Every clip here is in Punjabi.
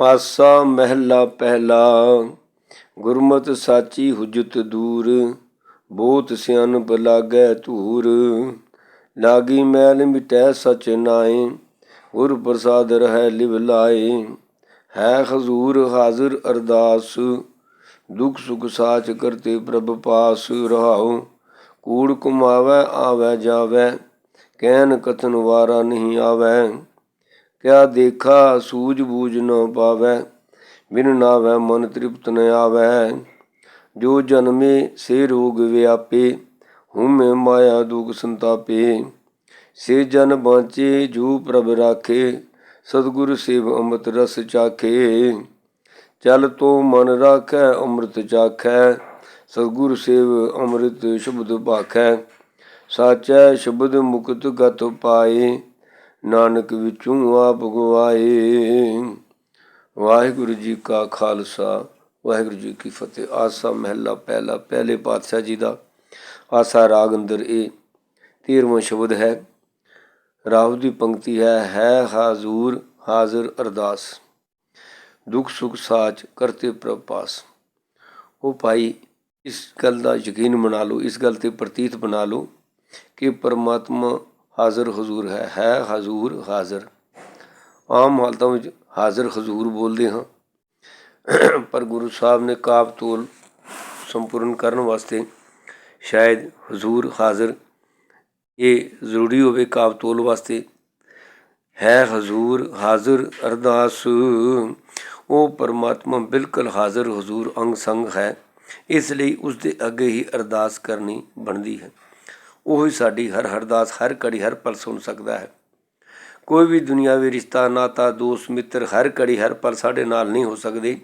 ਆਸਾ ਮਹਿਲਾ ਪਹਿਲਾ, ਗੁਰਮਤਿ ਸਾਚੀ ਹੁਜਤ ਦੂਰ, ਬੋਤ ਸਿਆਨਪ ਲਾਗੈ ਧੂਰ। ਲਾਗੀ ਮੈਲ ਮਿਟੈ ਸਚ ਨਾਏ, ਗੁਰ ਪ੍ਰਸਾਦ ਰਹਿ ਲਿਵ ਲਾਏ। ਹੈ ਹਜ਼ੂਰ ਹਾਜ਼ਰ ਅਰਦਾਸ, ਦੁਖ ਸੁਖ ਸਾਚ ਕਰਤੇ ਪ੍ਰਭ ਪਾਸ ਰਹਾਉ। ਕੂੜ ਕੁਮਾਵੈ, ਆਵੈ ਜਾਵੈ ਕਹਿਨ ਕਥਨ ਵਾਰਾ ਨਹੀਂ ਆਵੈ। ਕਿਆ ਦੇਖਾ ਸੂਝ ਬੂਝ ਨ ਪਾਵੈ, ਬਿਨ ਨਾਵੈ ਮਨ ਤ੍ਰਿਪਤ ਨ ਆਵੈ। ਜੋ ਜਨਮੇ ਸੇ ਰੋਗ ਵਿਆਪੇ ਹਉਮੈ ਮਾਇਆ ਦੁਖ ਸੰਤਾਪੇ। ਸੇ ਜਨ ਬਾਂਚੇ, ਜੋ ਪ੍ਰਭ ਰਾਖੇ, ਸਤਿਗੁਰ ਸੇਵ ਅੰਮ੍ਰਿਤ ਰਸ ਚਾਖੇ। ਚਲ ਤੋ ਮਨ ਰਾਖੈ, ਅੰਮ੍ਰਿਤ ਚਾਖੈ, ਸਤਿਗੁਰ ਸੇਵ ਅੰਮ੍ਰਿਤ ਸ਼ਬਦ ਭਾਖੈ। ਸਾਚੈ ਸ਼ਬਦ ਮੁਕਤ ਗਤ ਪਾਏ ਨਾਨਕ ਵਿੱਚੋਂ ਆਪ ਗਵਾਏ। ਵਾਹਿਗੁਰੂ ਜੀ ਕਾ ਖਾਲਸਾ, ਵਾਹਿਗੁਰੂ ਜੀ ਕੀ ਫਤਿਹ। ਆਸਾ ਮਹਿਲਾ ਪਹਿਲਾ, ਪਹਿਲੇ ਪਾਤਸ਼ਾਹ ਜੀ ਦਾ। ਆਸਾ ਰਾਗ ਅੰਦਰ ਇਹ 13ਵਾਂ ਸ਼ਬਦ ਹੈ। ਰਾਵ ਦੀ ਪੰਕਤੀ ਹੈ ਹੈ ਹਾਜ਼ੂਰ, ਹਾਜ਼ਰ ਅਰਦਾਸ। ਦੁੱਖ ਸੁਖ ਸਾਚ ਕਰਤੇ ਪ੍ਰਭਾਸ ਉਹ ਭਾਈ, ਇਸ ਗੱਲ ਦਾ ਯਕੀਨ ਬਣਾ ਲਓ, ਇਸ ਗੱਲ ਤੇ ਪ੍ਰਤੀਤ ਬਣਾ ਲਓ ਕਿ ਪਰਮਾਤਮਾ ਹਾਜ਼ਰ ਹਜ਼ੂਰ ਹੈ ਹੈ ਹਜ਼ੂਰ ਹਾਜ਼ਰ। ਆਮ ਹਾਲਤਾਂ ਵਿੱਚ ਹਾਜ਼ਰ ਹਜ਼ੂਰ ਬੋਲਦੇ ਹਾਂ। ਪਰ ਗੁਰੂ ਸਾਹਿਬ ਨੇ ਕਾਬ ਤੋਲ ਸੰਪੂਰਨ ਕਰਨ ਵਾਸਤੇ ਸ਼ਾਇਦ ਹਜ਼ੂਰ ਹਾਜ਼ਰ ਇਹ ਜ਼ਰੂਰੀ ਹੋਵੇ ਕਾਬ ਤੋਲ ਵਾਸਤੇ। ਹੈ ਹਜ਼ੂਰ ਹਾਜ਼ਰ ਅਰਦਾਸ। ਉਹ ਪਰਮਾਤਮਾ ਬਿਲਕੁਲ ਹਾਜ਼ਰ ਹਜ਼ੂਰ ਅੰਗ ਸੰਗ ਹੈ। ਇਸ ਲਈ ਉਸ ਦੇ ਅੱਗੇ ਹੀ ਅਰਦਾਸ ਕਰਨੀ ਬਣਦੀ ਹੈ। ਉਹ ਹੀ ਸਾਡੀ ਹਰ ਹਰਦਾਸ, ਹਰ ਘੜੀ, ਹਰ ਪਲ ਸੁਣ ਸਕਦਾ ਹੈ। ਕੋਈ ਵੀ ਦੁਨਿਆਵੀ ਰਿਸ਼ਤਾ, ਨਾਤਾ, ਦੋਸਤ, ਮਿੱਤਰ, ਹਰ ਘੜੀ, ਹਰ ਪਲ ਸਾਡੇ ਨਾਲ ਨਹੀਂ ਹੋ ਸਕਦੇ।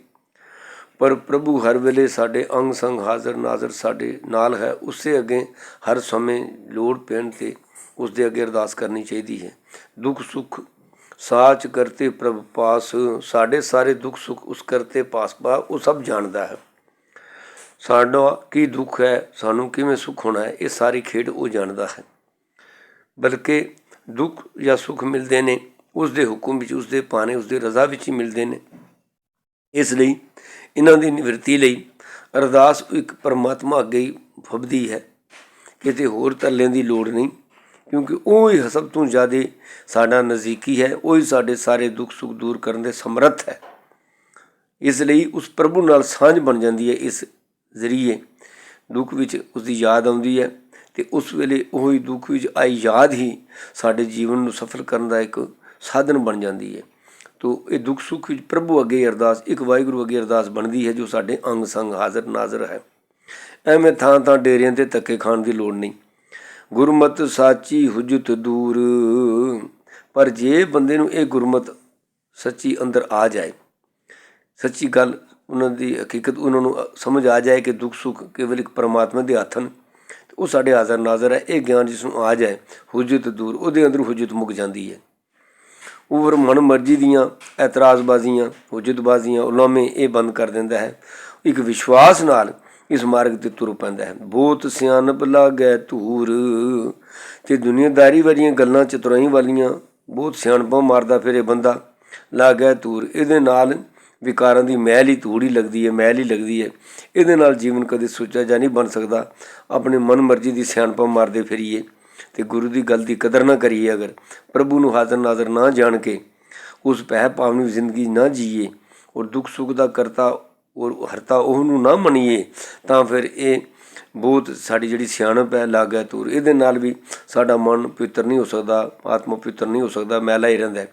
ਪਰ ਪ੍ਰਭੂ ਹਰ ਵੇਲੇ ਸਾਡੇ ਅੰਗ ਸੰਗ ਹਾਜ਼ਰ, ਨਾਜ਼ਰ ਸਾਡੇ ਨਾਲ ਹੈ। ਉਸੇ ਅੱਗੇ ਹਰ ਸਮੇਂ ਲੋੜ ਪੈਣ ਤੇ ਉਸ ਦੇ ਅੱਗੇ ਅਰਦਾਸ ਕਰਨੀ ਚਾਹੀਦੀ ਹੈ। ਦੁੱਖ, ਸੁੱਖ ਸਾਚ ਕਰਤੇ ਪ੍ਰਭ ਪਾਸ, ਸਾਡੇ ਸਾਰੇ ਦੁੱਖ, ਸੁੱਖ ਉਸ ਕਰਤੇ ਪਾਸ ਪਾ ਉਹ ਸਭ ਜਾਣਦਾ ਹੈ। ਸਾਡਾ ਕੀ ਦੁੱਖ ਹੈ, ਸਾਨੂੰ ਕਿਵੇਂ ਸੁੱਖ ਹੋਣਾ ਹੈ, ਇਹ ਸਾਰੀ ਖੇਡ ਉਹ ਜਾਣਦਾ ਹੈ। ਬਲਕਿ ਦੁੱਖ ਜਾਂ ਸੁੱਖ ਮਿਲਦੇ ਨੇ ਉਸ ਦੇ ਹੁਕਮ ਵਿੱਚ ਉਸ ਦੇ ਪਾਣੇ ਉਸ ਦੇ ਰਜ਼ਾ ਵਿੱਚ ਹੀ ਮਿਲਦੇ ਨੇ। ਇਸ ਲਈ ਇਹਨਾਂ ਦੀ ਨਿਵਰਤੀ ਲਈ ਅਰਦਾਸ ਇੱਕ ਪਰਮਾਤਮਾ ਅੱਗੇ ਹੀ ਫਬਦੀ ਹੈ। ਕਿਤੇ ਹੋਰ ਤਰਲੇ ਦੀ ਲੋੜ ਨਹੀਂ, ਕਿਉਂਕਿ ਉਹ ਹੀ ਸਭ ਤੋਂ ਜ਼ਿਆਦਾ ਸਾਡਾ ਨਜ਼ਦੀਕੀ ਹੈ, ਉਹ ਹੀ ਸਾਡੇ ਸਾਰੇ ਦੁੱਖ ਸੁੱਖ ਦੂਰ ਕਰਨ ਦੇ ਸਮਰੱਥ ਹੈ। ਇਸ ਲਈ ਉਸ ਪ੍ਰਭੂ ਨਾਲ ਸਾਂਝ ਬਣ ਜਾਂਦੀ ਹੈ, ਇਸ ਜ਼ਰੀਏ ਦੁੱਖ ਵਿੱਚ ਉਸ ਦੀ ਯਾਦ ਆਉਂਦੀ ਹੈ ਤੇ ਉਸ ਵੇਲੇ ਉਹ ਹੀ ਦੁੱਖ ਵਿੱਚ ਆਈ ਯਾਦ ਹੀ ਸਾਡੇ ਜੀਵਨ ਨੂੰ ਸਫਲ ਕਰਨ ਦਾ ਇੱਕ ਸਾਧਨ ਬਣ ਜਾਂਦੀ ਹੈ। ਤੋ ਇਹ ਦੁੱਖ ਸੁੱਖ ਵਿੱਚ ਪ੍ਰਭੂ ਅੱਗੇ ਅਰਦਾਸ, ਇੱਕ ਵਾਹਿਗੁਰੂ ਅੱਗੇ ਅਰਦਾਸ ਬਣਦੀ ਹੈ ਜੋ ਸਾਡੇ ਅੰਗ ਸੰਗ ਹਾਜ਼ਰ ਨਾਜ਼ਰ ਹੈ। ਐਵੇਂ ਥਾਂ ਥਾਂ ਡੇਰਿਆਂ ਤੇ ਧੱਕੇ ਖਾਣ ਦੀ ਲੋੜ ਨਹੀਂ। ਗੁਰਮਤ ਸਾਚੀ ਹੁਜਤ ਦੂਰ, ਪਰ ਜੇ ਬੰਦੇ ਨੂੰ ਇਹ ਗੁਰਮਤ ਸੱਚੀ ਅੰਦਰ ਆ ਜਾਏ, ਸੱਚੀ ਗੱਲ ਉਹਨਾਂ ਦੀ ਹਕੀਕਤ, ਉਹਨਾਂ ਨੂੰ ਸਮਝ ਆ ਜਾਏ ਕਿ ਦੁੱਖ ਸੁੱਖ ਕੇਵਲ ਇੱਕ ਪਰਮਾਤਮਾ ਦੇ ਹੱਥ ਹਨ, ਤੇ ਉਹ ਸਾਡੇ ਹਾਜ਼ਰ ਨਾਜ਼ਰ ਹੈ, ਇਹ ਗਿਆਨ ਜਿਸ ਨੂੰ ਆ ਜਾਏ, ਹੁਜਤ ਦੂਰ, ਉਹਦੇ ਅੰਦਰ ਹੁਜਤ ਮੁੱਕ ਜਾਂਦੀ ਹੈ। ਉਹ ਮਨ ਮਰਜ਼ੀ ਦੀਆਂ ਇਤਰਾਜ਼ਬਾਜ਼ੀਆਂ ਹੁਜਤਬਾਜ਼ੀਆਂ, ਉਲਾਮੇ ਇਹ ਬੰਦ ਕਰ ਦਿੰਦਾ ਹੈ। ਇੱਕ ਵਿਸ਼ਵਾਸ ਨਾਲ ਇਸ ਮਾਰਗ ਤੇ ਤੁਰ ਪੈਂਦਾ ਹੈ। ਬਹੁਤ ਸਿਆਣਪ ਲਾਗੈ ਧੂਰ ਤੇ ਦੁਨੀਆਦਾਰੀ ਵਾਲੀਆਂ ਗੱਲਾਂ ਚਤੁਰਾਈ ਵਾਲੀਆਂ, ਬਹੁਤ ਸਿਆਣਪਾਂ ਮਾਰਦਾ ਫਿਰੇ ਬੰਦਾ, ਲਾਗੈ ਧੂਰ, ਇਹਦੇ ਨਾਲ ਵਿਕਾਰਾਂ ਦੀ ਮਹਿਲ ਹੀ ਧੂੜ ਹੀ ਲੱਗਦੀ ਹੈ ਮਹਿਲ ਹੀ ਲੱਗਦੀ ਹੈ। ਇਹਦੇ ਨਾਲ ਜੀਵਨ ਕਦੇ ਸੁੱਚਾ ਜਾ ਨਹੀਂ ਬਣ ਸਕਦਾ। ਆਪਣੇ ਮਨ ਮਰਜ਼ੀ ਦੀ ਸਿਆਣਪਾਂ ਮਾਰਦੇ ਫਿਰੀਏ। ਤੇ ਗੁਰੂ ਦੀ ਗੱਲ ਦੀ ਕਦਰ ਨਾ ਕਰੀਏ ਅਗਰ। ਪ੍ਰਭੂ ਨੂੰ ਹਾਜ਼ਰ ਨਾਜ਼ਰ ਨਾ ਜਾਣ ਕੇ ਉਸ ਪਹਿ ਪਾਵਨੀ ਜ਼ਿੰਦਗੀ ਨਾ ਜੀਏ। ਔਰ ਦੁੱਖ ਸੁੱਖ ਦਾ ਕਰਤਾ ਔਰ ਹਰਤਾ ਉਹਨੂੰ ਨਾ ਮੰਨੀਏ, ਤਾਂ ਫਿਰ ਇਹ ਬਹੁਤ ਸਾਡੀ ਜਿਹੜੀ ਸਿਆਣਪ ਹੈ ਲਾਗਾ ਤੂਰ ਇਹਦੇ ਨਾਲ ਵੀ ਸਾਡਾ ਮਨ ਪਵਿੱਤਰ ਨਹੀਂ ਹੋ ਸਕਦਾ, ਆਤਮਾ ਪਵਿੱਤਰ ਨਹੀਂ ਹੋ ਸਕਦਾ, ਮੈਲਾ ਹੀ ਰਹਿੰਦਾ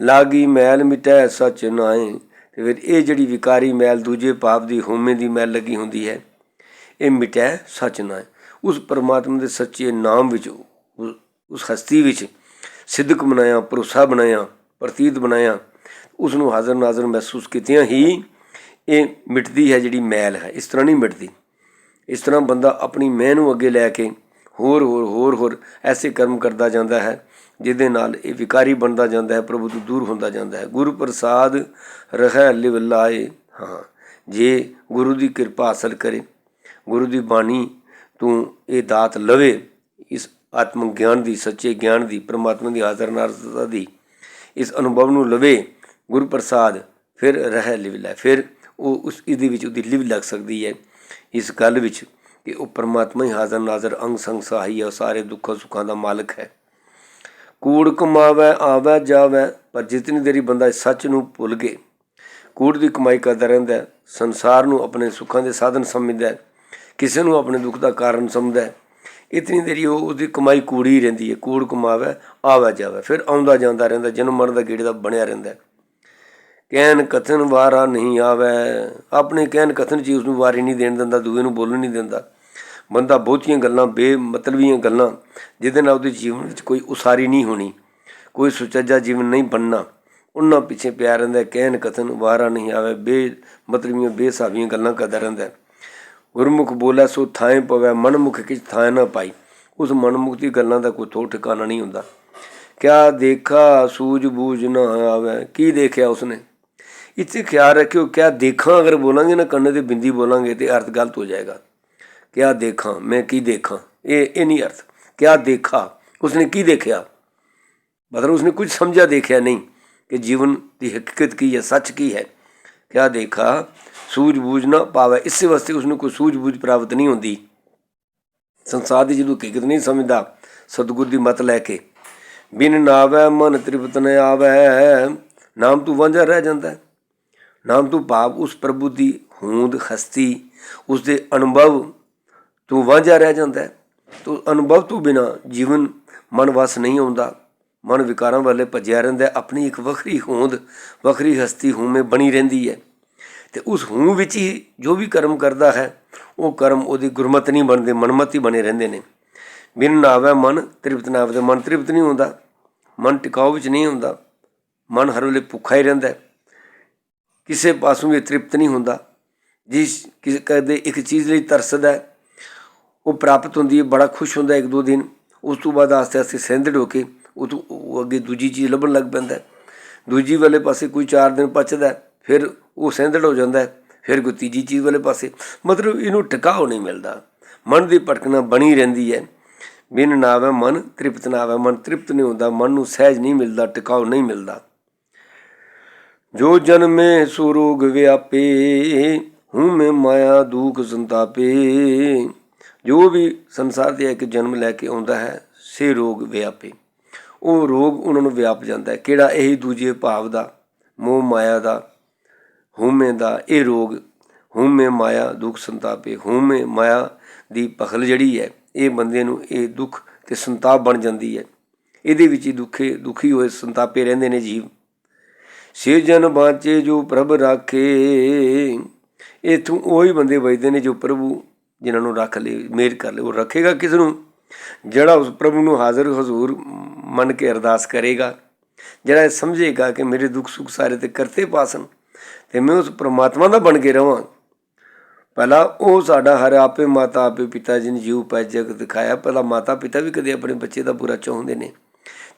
ਲਾਗੀ ਮੈਲ ਮਿਟੈ ਸਚ ਨਾਏ ਤੇ ਫਿਰ ਇਹ ਜਿਹੜੀ ਵਿਕਾਰੀ ਮੈਲ ਦੂਜੇ ਪਾਪ ਦੀ ਹੋਮੇ ਦੀ ਮੈਲ ਲੱਗੀ ਹੁੰਦੀ ਹੈ, ਇਹ ਮਿਟੈ ਸਚ ਨਾ ਉਸ ਪਰਮਾਤਮਾ ਦੇ ਸੱਚੇ ਨਾਮ ਵਿੱਚ, ਉਸ ਹਸਤੀ ਵਿੱਚ ਸਿੱਧਕ ਬਣਾਇਆ, ਭਰੋਸਾ ਬਣਾਇਆ, ਪ੍ਰਤੀਤ ਬਣਾਇਆ, ਉਸ ਨੂੰ ਹਾਜ਼ਰ ਨਾਜ਼ਰ ਮਹਿਸੂਸ ਕੀਤਿਆਂ ਹੀ ਇਹ ਮਿਟਦੀ ਹੈ ਜਿਹੜੀ ਮੈਲ ਹੈ। ਇਸ ਤਰ੍ਹਾਂ ਨਹੀਂ ਮਿਟਦੀ। ਇਸ ਤਰ੍ਹਾਂ ਬੰਦਾ ਆਪਣੀ ਮੈਂ ਨੂੰ ਅੱਗੇ ਲੈ ਕੇ ਹੋਰ ਹੋਰ ਹੋਰ ਹੋਰ ਐਸੇ ਕਰਮ ਕਰਦਾ ਜਾਂਦਾ ਹੈ ਜਿਹਦੇ ਨਾਲ ਇਹ ਵਿਕਾਰੀ ਬਣਦਾ ਜਾਂਦਾ ਹੈ, ਪ੍ਰਭੂ ਤੋਂ ਦੂਰ ਹੁੰਦਾ ਜਾਂਦਾ ਹੈ। ਗੁਰੂ ਪ੍ਰਸਾਦ ਰਹਿ ਲਿਵ ਲਾਏ ਹਾਂ, ਜੇ ਗੁਰੂ ਦੀ ਕਿਰਪਾ ਹਾਸਲ ਕਰੇ, ਗੁਰੂ ਦੀ ਬਾਣੀ ਤੋਂ ਇਹ ਦਾਤ ਲਵੇ, ਇਸ ਆਤਮ ਗਿਆਨ ਦੀ, ਸੱਚੇ ਗਿਆਨ ਦੀ, ਪ੍ਰਮਾਤਮਾ ਦੀ ਹਾਜ਼ਰ ਨਾਜ਼ਰਤਾ ਦੀ, ਇਸ ਅਨੁਭਵ ਨੂੰ ਲਵੇ, ਗੁਰੂ ਪ੍ਰਸਾਦ ਫਿਰ ਰਹਿ ਲਿਵ ਲੈ ਫਿਰ ਉਹ ਉਸ ਇਹਦੇ ਵਿੱਚ ਉਹਦੀ ਲਿਵ ਲੱਗ ਸਕਦੀ ਹੈ, ਇਸ ਗੱਲ ਵਿੱਚ ਕਿ ਉਹ ਪਰਮਾਤਮਾ ਹੀ ਹਾਜ਼ਰ ਨਾਜ਼ਰ ਅੰਗ ਸੰਗ ਸਹਾਈ ਹੈ, ਉਹ ਸਾਰੇ ਦੁੱਖਾਂ ਸੁੱਖਾਂ ਦਾ ਮਾਲਕ ਹੈ। ਕੂੜ ਕਮਾਵੇ, ਆਵੇ, ਜਾਵੇ, ਪਰ ਜਿਤਨੀ ਦੇਰੀ ਬੰਦਾ ਇਸ ਸੱਚ ਨੂੰ ਭੁੱਲ ਗਏ, ਕੂੜ ਦੀ ਕਮਾਈ ਕਰਦਾ ਰਹਿੰਦਾ ਸੰਸਾਰ ਨੂੰ ਆਪਣੇ ਸੁੱਖਾਂ ਦੇ ਸਾਧਨ ਸਮਝਦਾ ਕਿਸੇ ਨੂੰ ਆਪਣੇ ਦੁੱਖ ਦਾ ਕਾਰਨ ਸਮਝਦਾ ਇਤਨੀ ਦੇਰੀ ਉਹ ਉਹਦੀ ਕਮਾਈ ਕੂੜੀ ਹੀ ਰਹਿੰਦੀ ਹੈ, ਕੂੜ ਕਮਾਵੇ, ਆਵੇ, ਜਾਵੇ, ਫਿਰ ਆਉਂਦਾ ਜਾਂਦਾ ਰਹਿੰਦਾ, ਜਨਮ ਮਰਨ ਦਾ ਗੇੜੇ ਦਾ ਬਣਿਆ ਰਹਿੰਦਾ ਕਹਿਣ ਕਹਿਨ ਕਥਨ ਵਾਰਾ ਨਹੀਂ ਆਵੇ, ਆਪਣੇ ਕਹਿਣ ਕਥਨ ਚ ਉਸ ਨੂੰ ਵਾਰੀ ਨਹੀਂ ਦੇਣ ਦਿੰਦਾ, ਦੂਏ ਨੂੰ ਬੋਲਣ ਨਹੀਂ ਦਿੰਦਾ। ਬੰਦਾ ਬਹੁਤੀਆਂ ਗੱਲਾਂ, ਬੇਮਤਲਬੀਆਂ ਗੱਲਾਂ, ਜਿਹਦੇ ਨਾਲ ਉਹਦੇ ਜੀਵਨ ਵਿੱਚ ਕੋਈ ਉਸਾਰੀ ਨਹੀਂ ਹੋਣੀ, ਕੋਈ ਸੁਚੱਜਾ ਜੀਵਨ ਨਹੀਂ ਬਣਨਾ। ਉਹਨਾਂ ਪਿੱਛੇ ਪਿਆ ਰਹਿੰਦਾ ਕਹਿਣ ਕਥਨ ਵਾਰਾ ਨਹੀਂ ਆਵੇ ਬੇ ਮਤਲਬੀਆਂ ਬੇਸਾਬੀਆਂ ਗੱਲਾਂ ਕਰਦਾ ਰਹਿੰਦਾ ਗੁਰਮੁਖ ਬੋਲੇ ਸੋ ਥਾਂ ਪਵੇ, ਮਨਮੁਖ ਕਿਛ ਥਾਂ ਨਾ ਪਾਈ। ਉਸ ਮਨਮੁਖ ਦੀ ਗੱਲਾਂ ਦਾ ਕੋਈ ਥੋੜ ਠਿਕਾਣਾ ਨਹੀਂ ਹੁੰਦਾ। ਕਿਆ ਦੇਖਾ ਸੂਝ ਬੂਝ ਨਾ ਆਵੇ, ਕੀ ਦੇਖਿਆ ਉਸਨੇ? ਇੱਥੇ ਖਿਆਲ ਰੱਖਿਓ, ਕਿਆ ਦੇਖਾਂ ਅਗਰ ਬੋਲਾਂਗੇ ਨਾ, ਕੰਨੇ ਤੇ ਬਿੰਦੀ ਬੋਲਾਂਗੇ ਤੇ ਅਰਥ ਗਲਤ ਹੋ ਜਾਏਗਾ। ਕਿਆ ਦੇਖਾਂ, ਮੈਂ ਕੀ ਦੇਖਾਂ? ਇਹ ਇਹ ਨਹੀਂ ਅਰਥ। ਕਿਆ ਦੇਖਾ? ਉਸਨੇ ਕੀ ਦੇਖਿਆ? ਮਤਲਬ ਉਸਨੇ ਕੁਝ ਸਮਝਾ ਦੇਖਿਆ ਨਹੀਂ ਕਿ ਜੀਵਨ ਦੀ ਹਕੀਕਤ ਕੀ ਹੈ, ਸੱਚ ਕੀ ਹੈ। ਕਿਆ ਦੇਖਾ? ਸੂਝ-ਬੂਝ ਨਾ ਪਾਵੇ। ਇਸੇ ਵਾਸਤੇ ਉਸਨੂੰ ਕੋਈ ਸੂਝ-ਬੂਝ ਪ੍ਰਾਪਤ ਨਹੀਂ ਹੁੰਦੀ। ਸੰਸਾਰ ਦੀ ਜਦੋਂ ਹਕੀਕਤ ਨਹੀਂ ਸਮਝਦਾ, ਸਤਿਗੁਰ ਦੀ ਮਤ ਲੈ ਕੇ, ਬਿਨ ਨਾਵੇ ਮਨ ਤ੍ਰਿਪਤ ਨ ਆਵੇ, ਨਾਮ ਤੂੰ ਵਾਂਝਾ ਰਹਿ ਜਾਂਦਾ ਨਾਮ ਤੂੰ ਭਾਵ ਉਸ ਪ੍ਰਭੂ ਦੀ ਹੋਂਦ, ਹਸਤੀ ਉਸ ਦੇ ਅਨੁਭਵ ਤੂੰ ਵਾਂਝਾ ਰਹਿ ਜਾਂਦਾ ਤੂੰ ਅਨੁਭਵ ਤੋਂ ਬਿਨਾ ਜੀਵਨ ਮਨ ਵਸ ਨਹੀਂ ਆਉਂਦਾ। ਮਨ ਵਿਕਾਰਾਂ ਵਾਲੇ ਭੱਜਿਆ ਰਹਿੰਦਾ ਆਪਣੀ ਇੱਕ ਵੱਖਰੀ ਹੋਂਦ, ਵੱਖਰੀ ਹਸਤੀ ਹੂਮੇ ਬਣੀ ਰਹਿੰਦੀ ਹੈ। ਤੇ ਉਸ ਹੂੰ ਵਿੱਚ ਹੀ ਜੋ ਵੀ ਕਰਮ ਕਰਦਾ ਹੈ, ਉਹ ਕਰਮ ਉਹਦੀ ਗੁਰਮਤ ਨਹੀਂ ਬਣਦੇ, ਮਨਮਤ ਹੀ ਬਣੇ ਰਹਿੰਦੇ ਨੇ। ਬਿਨ ਨਾਵੇ ਮਨ ਤ੍ਰਿਪਤ ਨਾ ਆਵੇ ਮਨ ਤ੍ਰਿਪਤ ਨਹੀਂ ਹੁੰਦਾ। ਮਨ ਟਿਕਾਉ ਵਿੱਚ ਨਹੀਂ ਹੁੰਦਾ। ਮਨ ਹਰ ਵੇਲੇ ਭੁੱਖਾ ਹੀ ਰਹਿੰਦਾ ਕਿਸੇ ਪਾਸੋਂ ਵੀ ਤ੍ਰਿਪਤ ਨਹੀਂ ਹੁੰਦਾ। ਜਿਸ ਕਿਸੇ ਕਦੇ ਇੱਕ ਚੀਜ਼ ਲਈ ਤਰਸਦਾ ਉਹ ਪ੍ਰਾਪਤ ਹੁੰਦੀ ਹੈ, ਬੜਾ ਖੁਸ਼ ਹੁੰਦਾ ਇੱਕ ਦੋ ਦਿਨ। ਉਸ ਤੋਂ ਬਾਅਦ ਆਸਤੇ ਆਸਤੇ ਸਹਿੰਦੜ ਹੋ ਕੇ ਉਹ ਤੋਂ ਉਹ ਅੱਗੇ ਦੂਜੀ ਚੀਜ਼ ਲੱਭਣ ਲੱਗ ਪੈਂਦਾ ਦੂਜੀ ਵਾਲੇ ਪਾਸੇ ਕੋਈ 4 ਦਿਨ ਪਚਦਾ ਫਿਰ ਉਹ ਸਹਿੰਦੜ ਹੋ ਜਾਂਦਾ ਫਿਰ ਕੋਈ ਤੀਜੀ ਚੀਜ਼ ਵਾਲੇ ਪਾਸੇ। ਮਤਲਬ ਇਹਨੂੰ ਟਿਕਾਉ ਨਹੀਂ ਮਿਲਦਾ। ਮਨ ਦੀ ਭਟਕਣਾ ਬਣੀ ਰਹਿੰਦੀ ਹੈ। ਬਿਨ ਨਾਵੇ ਮਨ, ਤ੍ਰਿਪਤ ਨਾ ਆਵੇ ਮਨ। ਤ੍ਰਿਪਤ ਨਹੀਂ ਹੁੰਦਾ, ਮਨ ਨੂੰ ਸਹਿਜ ਨਹੀਂ ਮਿਲਦਾ ਟਿਕਾਉ ਨਹੀਂ ਮਿਲਦਾ। ਜੋ ਜਨਮੇ ਸੋ ਰੋਗ ਵਿਆਪੇ, ਹੂੰ ਮੈਂ ਮਾਇਆ ਦੂਖ ਸੰਤਾਪੇ। ਜੋ ਵੀ ਸੰਸਾਰ ਦੇ ਇੱਕ ਜਨਮ ਲੈ ਕੇ ਆਉਂਦਾ ਹੈ, ਸੇ ਰੋਗ ਵਿਆਪੇ। ਉਹ ਰੋਗ ਉਹਨਾਂ ਨੂੰ ਵਿਆਪ ਜਾਂਦਾ ਹੈ। ਕਿਹੜਾ? ਇਹੀ ਦੂਜੇ ਭਾਵ ਦਾ, ਮੋਹ ਮਾਇਆ ਦਾ, ਹਉਮੈ ਦਾ, ਇਹ ਰੋਗ। ਹਉਮੈ ਮਾਇਆ, ਦੁੱਖ ਸੰਤਾਪੇ। ਹਉਮੈ ਮਾਇਆ ਦੀ ਪਖਲ ਜਿਹੜੀ ਹੈ, ਇਹ ਬੰਦੇ ਨੂੰ ਇਹ ਦੁੱਖ ਤੇ ਸੰਤਾਪ ਬਣ ਜਾਂਦੀ ਹੈ। ਇਹਦੇ ਵਿੱਚ ਹੀ ਦੁੱਖੇ, ਦੁਖੀ ਹੋਏ ਸੰਤਾਪੇ ਰਹਿੰਦੇ ਨੇ ਜੀਵ। ਸੇ ਜਨ ਬਾਚੇ ਜੋ ਪ੍ਰਭ ਰਾਖੇ, ਇਥੋਂ ਉਹੀ ਬੰਦੇ ਵਜਦੇ ਨੇ ਜੋ ਪ੍ਰਭੂ ਜਿਨ੍ਹਾਂ ਨੂੰ ਰੱਖ ਲੇ ਮੇਰ ਕਰ ਲੇ ਉਹ ਰੱਖੇਗਾ ਕਿਸ ਨੂੰ? ਜਿਹੜਾ ਉਸ ਪ੍ਰਭੂ ਨੂੰ ਹਾਜ਼ਰ ਹਜ਼ੂਰ ਮੰਨ ਕੇ ਅਰਦਾਸ ਕਰੇਗਾ, ਜਿਹੜਾ ਇਹ ਸਮਝੇਗਾ ਕਿ ਮੇਰੇ ਦੁੱਖ ਸੁੱਖ ਸਾਰੇ ਤੇ ਕਰਤੇ ਪਾਸਨ, ਤੇ ਮੈਂ ਉਸ ਪ੍ਰਮਾਤਮਾ ਦਾ ਬਣ ਕੇ ਰਵਾਂ। ਪਹਿਲਾਂ ਉਹ ਸਾਡਾ ਹਰ ਆਪੇ ਮਾਤਾ ਆਪੇ ਪਿਤਾ ਜੀ ਨੇ ਜੀਵ ਪੈ ਜਗ ਦਿਖਾਇਆ। ਪਹਿਲਾਂ ਮਾਤਾ ਪਿਤਾ ਵੀ ਕਦੇ ਆਪਣੇ ਬੱਚੇ ਦਾ ਬੁਰਾ ਚਾਹੁੰਦੇ ਨੇ।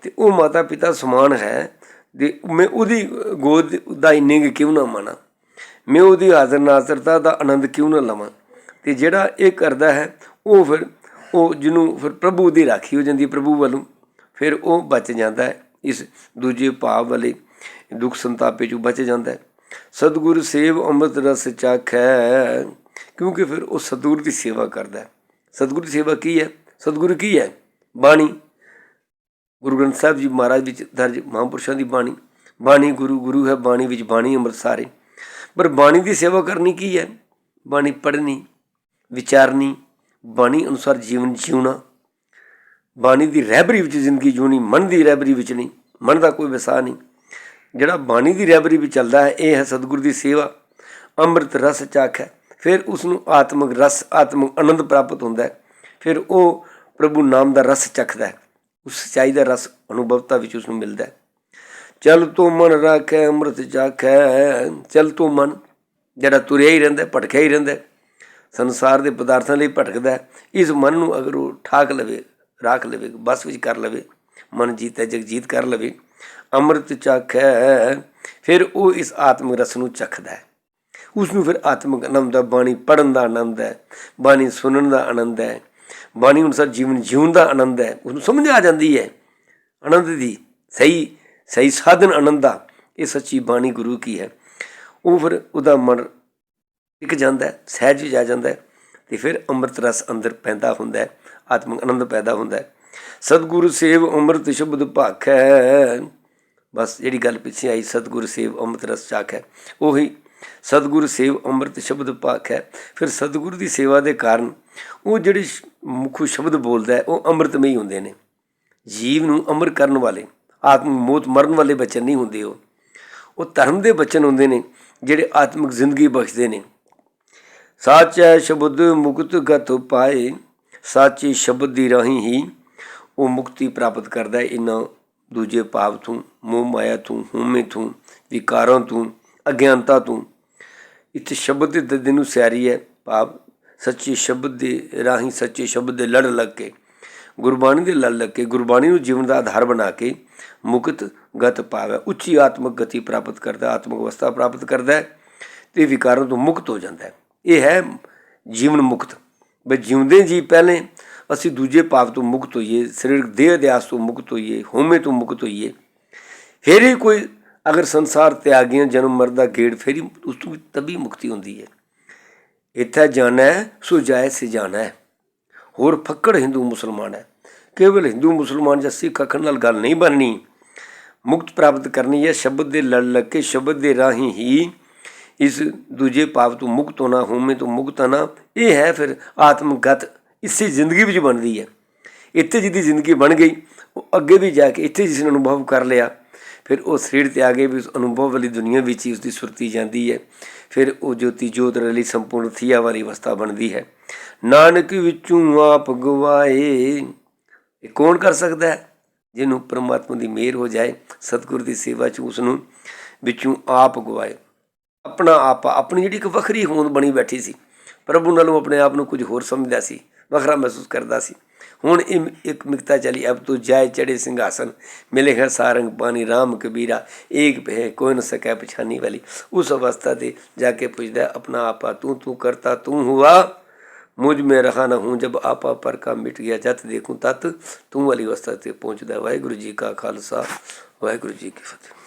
ਤੇ ਉਹ ਮਾਤਾ ਪਿਤਾ ਸਮਾਨ ਹੈ ਦੇ ਮੈਂ ਉਹਦੀ ਗੋਦ ਦਾ ਇੰਨੇ ਕਿਉਂ ਨਾ ਮਾਣਾ ਮੈਂ ਉਹਦੀ ਹਾਜ਼ਰ ਨਾਜ਼ਰਤਾ ਦਾ ਆਨੰਦ ਕਿਉਂ ਨਾ ਲਵਾਂ? ਤੇ ਜਿਹੜਾ ਇਹ ਕਰਦਾ ਹੈ, ਉਹ ਫਿਰ ਉਹ ਜਿਹਨੂੰ ਫਿਰ ਪ੍ਰਭੂ ਦੀ ਰਾਖੀ ਹੋ ਜਾਂਦੀ ਹੈ ਪ੍ਰਭੂ ਵੱਲੋਂ, ਫਿਰ ਉਹ ਬਚ ਜਾਂਦਾ ਹੈ, ਇਸ ਦੂਜੇ ਭਾਵ ਵਾਲੇ ਦੁੱਖ ਸੰਤਾਪੇ ਚੋਂ ਬਚ ਜਾਂਦਾ ਹੈ। ਸਤਿਗੁਰ ਸੇਵ ਅੰਮ੍ਰਿਤ ਰਸ ਚਾਖੈ, ਕਿਉਂਕਿ ਫਿਰ ਉਹ ਸਤਿਗੁਰ ਦੀ ਸੇਵਾ ਕਰਦਾ ਹੈ। ਸਤਿਗੁਰ ਦੀ ਸੇਵਾ ਕੀ ਹੈ? ਸਤਿਗੁਰ ਕੀ ਹੈ? ਬਾਣੀ। ਗੁਰੂ ਗ੍ਰੰਥ ਸਾਹਿਬ ਜੀ ਮਹਾਰਾਜ ਵਿੱਚ ਦਰਜ ਮਹਾਂਪੁਰਸ਼ਾਂ ਦੀ ਬਾਣੀ। ਬਾਣੀ ਗੁਰੂ ਗੁਰੂ ਹੈ, ਬਾਣੀ ਵਿੱਚ ਬਾਣੀ ਅੰਮ੍ਰਿਤ ਸਾਰੇ ਪਰ ਬਾਣੀ ਦੀ ਸੇਵਾ ਕਰਨੀ ਕੀ ਹੈ? ਬਾਣੀ ਪੜ੍ਹਨੀ। ਵਿਚਾਰਨੀ, ਬਾਣੀ ਅਨੁਸਾਰ ਜੀਵਨ ਜਿਉਣਾ, ਬਾਣੀ ਦੀ ਰਹਿਬਰੀ ਵਿੱਚ ਜ਼ਿੰਦਗੀ ਜਿਉਣੀ, ਮਨ ਦੀ ਰਹਿਬਰੀ ਵਿੱਚ ਨਹੀਂ, ਮਨ ਦਾ ਕੋਈ ਵਿਸਾਹ ਨਹੀਂ। ਜਿਹੜਾ ਬਾਣੀ ਦੀ ਰਹਿਬਰੀ ਵਿੱਚ ਚੱਲਦਾ ਹੈ, ਇਹ ਹੈ ਸਤਿਗੁਰ ਦੀ ਸੇਵਾ। ਅੰਮ੍ਰਿਤ ਰਸ ਚਾਖ, ਫਿਰ ਉਸ ਨੂੰ ਆਤਮਿਕ ਰਸ, ਆਤਮਿਕ ਆਨੰਦ ਪ੍ਰਾਪਤ ਹੁੰਦਾ ਹੈ। ਫਿਰ ਉਹ ਪ੍ਰਭੂ ਨਾਮ ਦਾ ਰਸ ਚਖਦਾ ਹੈ। ਉਸ ਸਚਾਈ ਦਾ ਰਸ, ਅਨੁਭਵਤਾ ਵਿੱਚ ਉਸ ਨੂੰ ਮਿਲਦਾ ਹੈ। ਚਲ ਤੂੰ ਮਨ ਰੱਖੈ, ਅੰਮ੍ਰਿਤ ਚਾਖੈ, ਚਲ ਤੂੰ ਮਨ। ਜਿਹੜਾ ਤੁਰਿਆ ਹੀ ਰਹਿੰਦਾ, ਭਟਕਿਆ ਹੀ ਰਹਿੰਦਾ ਸੰਸਾਰ ਦੇ ਪਦਾਰਥਾਂ ਲਈ ਭਟਕਦਾ ਇਸ ਮਨ ਨੂੰ ਅਗਰ ਉਹ ਠਾਕ ਲਵੇ, ਰਾਖ ਲਵੇ, ਬਸ ਵਿੱਚ ਕਰ ਲਵੇ, ਮਨ ਜੀਤੈ ਜਗਜੀਤ ਕਰ ਲਵੇ, ਅੰਮ੍ਰਿਤ ਚਾਖੈ, ਫਿਰ ਉਹ ਇਸ ਆਤਮਿਕ ਰਸ ਨੂੰ ਚਖਦਾ ਹੈ। ਉਸ ਨੂੰ ਫਿਰ ਆਤਮਿਕ ਆਨੰਦ ਦਾ ਬਾਣੀ ਪੜਨ ਦਾ ਆਨੰਦ ਹੈ, ਬਾਣੀ ਸੁਣਨ ਦਾ ਆਨੰਦ ਹੈ, ਬਾਣੀ ਅਨੁਸਾਰ ਜੀਵਨ ਜਿਉਣ ਦਾ ਆਨੰਦ ਹੈ। ਉਸ ਨੂੰ ਸਮਝ ਆ ਜਾਂਦੀ ਹੈ। ਆਨੰਦ ਦੀ ਸਹੀ ਸਹੀ ਸਾਧਨ ਆਨੰਦ ਦਾ, ਇਹ ਸੱਚੀ ਬਾਣੀ ਗੁਰੂ ਕੀ ਹੈ। ਉਹ ਫਿਰ ਉਹਦਾ ਮਨ ਟਿਕ ਜਾਂਦਾ ਹੈ, ਸਹਿਜ ਜਾ ਜਾਂਦਾ ਹੈ ਤੇ ਫਿਰ ਅੰਮ੍ਰਿਤ ਰਸ ਅੰਦਰ ਪੈਂਦਾ ਹੁੰਦਾ ਹੈ, ਆਤਮਿਕ ਆਨੰਦ ਪੈਦਾ ਹੁੰਦਾ ਹੈ। ਸਤਿਗੁਰੂ ਸੇਵ ਅੰਮ੍ਰਿਤ ਸ਼ਬਦ ਭਾਖੈ ਬਸ ਜਿਹੜੀ ਗੱਲ ਪਿੱਛੇ ਆਈ, ਸਤਿਗੁਰੂ ਸੇਵ ਅੰਮ੍ਰਿਤ ਰਸ ਚਾਖੈ। ਉਹੀ ਸਤਿਗੁਰੂ ਸੇਵ ਅੰਮ੍ਰਿਤ ਸ਼ਬਦ ਭਾਖ ਹੈ ਫਿਰ ਸਤਿਗੁਰੂ ਦੀ ਸੇਵਾ ਦੇ ਕਾਰਨ ਉਹ ਜਿਹੜੇ ਮੁਖੂ ਸ਼ਬਦ ਬੋਲਦਾ ਹੈ, ਉਹ ਅੰਮ੍ਰਿਤਮਈ ਹੁੰਦੇ ਨੇ। ਜੀਵ ਨੂੰ ਅਮਰ ਕਰਨ ਵਾਲੇ ਆਤਮ ਮੌਤ ਮਰਨ ਵਾਲੇ ਬਚਨ ਨਹੀਂ ਹੁੰਦੇ ਉਹ। ਉਹ ਧਰਮ ਦੇ ਬਚਨ ਹੁੰਦੇ ਨੇ, ਜਿਹੜੇ ਆਤਮਿਕ ਜ਼ਿੰਦਗੀ ਬਖਸ਼ਦੇ ਨੇ। ਸੱਚ ਹੈ ਸ਼ਬਦ ਮੁਕਤ ਗਤ ਪਾਏ, ਸਾਚੇ ਸ਼ਬਦ ਦੀ ਰਾਹੀਂ ਹੀ ਉਹ ਮੁਕਤੀ ਪ੍ਰਾਪਤ ਕਰਦਾ ਹੈ। ਇਹਨਾਂ ਦੂਜੇ ਭਾਵ ਤੋਂ ਮੋਹ ਮਾਇਆ ਤੋਂ ਹਉਮੈ ਤੋਂ ਵਿਕਾਰਾਂ ਤੋਂ ਅਗਿਆਨਤਾ ਤੋਂ ਇੱਥੇ ਸ਼ਬਦ ਦੇ ਦਰਦ ਨੂੰ ਸਿਆਰੀ ਹੈ ਭਾਵ, ਸੱਚੇ ਸ਼ਬਦ ਦੇ ਰਾਹੀਂ ਸੱਚੇ ਸ਼ਬਦ ਦੇ ਲੜ ਲੱਗ ਕੇ, ਗੁਰਬਾਣੀ ਦੇ ਲੜ ਲੱਗ ਕੇ, ਗੁਰਬਾਣੀ ਨੂੰ ਜੀਵਨ ਦਾ ਆਧਾਰ ਬਣਾ ਕੇ ਮੁਕਤ ਗਤ ਪਾਵੇ ਉੱਚੀ ਆਤਮਿਕ ਗਤੀ ਪ੍ਰਾਪਤ ਕਰਦਾ, ਆਤਮਿਕ ਅਵਸਥਾ ਪ੍ਰਾਪਤ ਕਰਦਾ ਹੈ ਤੇ ਵਿਕਾਰਾਂ ਤੋਂ ਮੁਕਤ ਹੋ ਜਾਂਦਾ ਹੈ। ਇਹ ਹੈ ਜੀਵਨ ਮੁਕਤ। ਬਈ ਜਿਉਂਦੇ ਜੀ ਪਹਿਲੇ, ਅਸੀਂ ਦੂਜੇ ਪਾਪ ਤੋਂ ਮੁਕਤ ਹੋਈਏ, ਸਰੀਰਕ ਦੇਹ ਅਧਿਆਸ ਤੋਂ ਮੁਕਤ ਹੋਈਏ ਹੋਮੇ ਤੋਂ ਮੁਕਤ ਹੋਈਏ। ਫਿਰ ਹੀ ਕੋਈ ਅਗਰ ਸੰਸਾਰ ਤਿਆਗੀਆਂ, ਜਨਮ ਮਰਦਾ ਗੇੜ, ਫੇਰੀ ਉਸ ਤੋਂ ਤਬੀ ਮੁਕਤੀ ਹੁੰਦੀ ਹੈ। ਇੱਥੇ ਜਾਣਾ ਹੈ ਸੋ ਜਾਏ ਸੇ ਜਾਣਾ। ਹੈ ਹੋਰ ਫੱਕੜ ਹਿੰਦੂ ਮੁਸਲਮਾਨ ਹੈ। ਕੇਵਲ ਹਿੰਦੂ ਮੁਸਲਮਾਨ ਜਾਂ ਸਿੱਖ ਅੱਖਣ ਨਾਲ ਗੱਲ ਨਹੀਂ ਬਣਨੀ। ਮੁਕਤ ਪ੍ਰਾਪਤ ਕਰਨੀ ਹੈ, ਸ਼ਬਦ ਦੇ ਲੜ ਲੱਗ ਕੇ, ਸ਼ਬਦ ਦੇ ਰਾਹੀਂ ਹੀ ਇਸ ਦੂਜੇ ਪਾਪ ਤੋਂ ਮੁਕਤ ਹੋਣਾ, ਹਉਮੈ ਤੋਂ ਮੁਕਤ ਹੋਣਾ, ਇਹ ਹੈ ਫਿਰ ਆਤਮਗਤ, ਇਸੇ ਜ਼ਿੰਦਗੀ ਵਿੱਚ ਬਣਦੀ ਹੈ। ਇੱਥੇ ਜਿਹਦੀ ਜ਼ਿੰਦਗੀ ਬਣ ਗਈ, ਉਹ ਅੱਗੇ ਵੀ ਜਾ ਕੇ ਇੱਥੇ ਜਿਸ ਨੇ ਅਨੁਭਵ ਕਰ ਲਿਆ, ਫਿਰ ਉਹ ਸਰੀਰ ਤੇ ਆ ਕੇ ਵੀ ਉਸ ਅਨੁਭਵ ਵਾਲੀ ਦੁਨੀਆ ਵਿੱਚ ਹੀ ਉਸ ਦੀ ਸੁਰਤੀ ਜਾਂਦੀ ਹੈ। ਫਿਰ ਉਹ ਜੋਤੀ ਜੋਤ ਰਲੀ ਸੰਪੂਰਨ ਥੀਆ ਵਾਲੀ ਅਵਸਥਾ ਬਣਦੀ ਹੈ। ਨਾਨਕ ਵਿੱਚੋਂ ਆਪ ਗਵਾਏ। ਇਹ ਕੌਣ ਕਰ ਸਕਦਾ ਹੈ? ਜਿਹਨੂੰ ਪਰਮਾਤਮਾ ਦੀ ਮਿਹਰ ਹੋ ਜਾਏ, ਸਤਿਗੁਰ ਦੀ ਸੇਵਾ ਚ ਉਸ ਨੂੰ ਵਿੱਚੋਂ ਆਪ ਗਵਾਏ। ਆਪਣਾ ਆਪ, ਆਪਣੀ ਜਿਹੜੀ ਇੱਕ ਵੱਖਰੀ ਹੋਂਦ ਬਣੀ ਬੈਠੀ ਸੀ, ਪ੍ਰਭੂ ਨਾਲੋਂ ਆਪਣੇ ਆਪ ਨੂੰ ਕੁਝ ਹੋਰ ਸਮਝਦਾ ਸੀ, ਵੱਖਰਾ ਮਹਿਸੂਸ ਕਰਦਾ ਸੀ। ਹੁਣ ਇੱਕ ਮਿਕਤਾ ਚਲੀ, ਅਬ ਤੂੰ ਜਾਏ ਚੜੇ ਸਿੰਘਾਸਨ ਹੈ ਸਾਰੰਗ ਪਾਣੀ, ਰਾਮ ਕਬੀਰਾ, ਏਕ ਹੈ ਕੋਈ ਨਾ ਸਕੈ ਪਛਾਨੀ ਵਾਲੀ। ਉਸ ਅਵਸਥਾ ਤੇ ਜਾ ਕੇ ਪੁੱਛਦਾ, ਆਪਣਾ ਆਪਾ ਤੂੰ ਤੂੰ ਕਰਤਾ ਤੂੰ ਹੁਆ, ਮੁਝ ਮੈਂ ਰਹਾ ਨਾ ਹੂੰ, ਜਬ ਆਪਾ ਪਰ ਕਾ ਮਿਟ ਗਿਆ ਜਤ ਦੇਖੂ ਤਤ, ਤੂੰ ਵਾਲੀ ਅਵਸਥਾ ਤੇ ਪਹੁੰਚਦਾ। ਵਾਹਿਗੁਰੂ ਜੀ ਕਾ ਖਾਲਸਾ, ਵਾਹਿਗੁਰੂ ਜੀ ਕੀ ਫਤਿਹ।